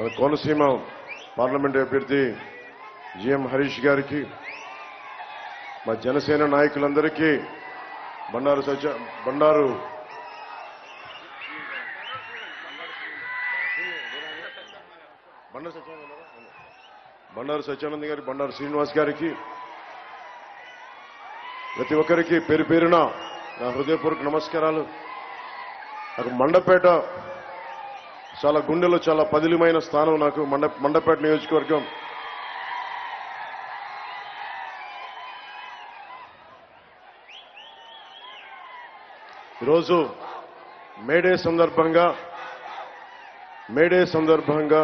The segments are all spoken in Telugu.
మన కోనసీమ పార్లమెంట్ అభ్యర్థి జిఎం హరీష్ గారికి మా జనసేన నాయకులందరికీ బండారు సత్య బండారు బండారు సత్యానంద బండారు సత్యానంద్ గారి బండారు శ్రీనివాస్ గారికి ప్రతి ఒక్కరికి పేరు పేరున నా హృదయపూర్వక నమస్కారాలు. నాకు మండపేట చాలా గుండెలో చాలా పదిలిమైన స్థానం నాకు మండ మండపేట నియోజకవర్గం. ఈరోజు మేడే సందర్భంగా మేడే సందర్భంగా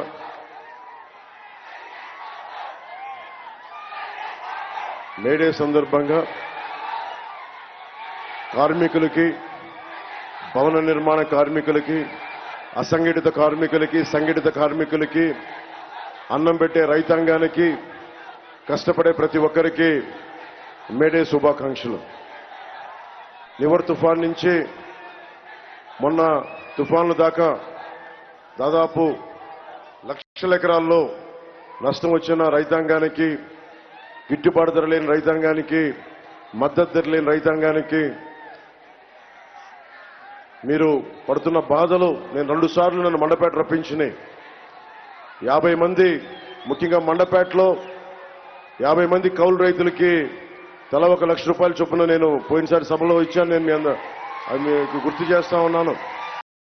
మేడే సందర్భంగా కార్మికులకి భవన నిర్మాణ కార్మికులకి అసంఘటిత కార్మికులకి సంఘటిత కార్మికులకి అన్నం పెట్టే రైతాంగానికి కష్టపడే ప్రతి ఒక్కరికి మేడే శుభాకాంక్షలు. నివర్ తుఫాన్ నుంచి మొన్న తుఫాన్ల దాకా దాదాపు లక్షల ఎకరాల్లో నష్టం వచ్చిన రైతాంగానికి గిట్టుబాటు ధర లేని రైతాంగానికి మద్దతు ధర లేని రైతాంగానికి మీరు పడుతున్న బాధలు నేను రెండు సార్లు నన్ను మండపేట రప్పించినాయి. యాభై మంది ముఖ్యంగా మండపేటలో యాభై మంది కౌలు రైతులకి తలా ఒక లక్ష రూపాయల చొప్పున నేను పోయినసారి సభలో ఇచ్చాను. నేను మీ అంద- అది మీకు గుర్తు చేస్తా ఉన్నాను.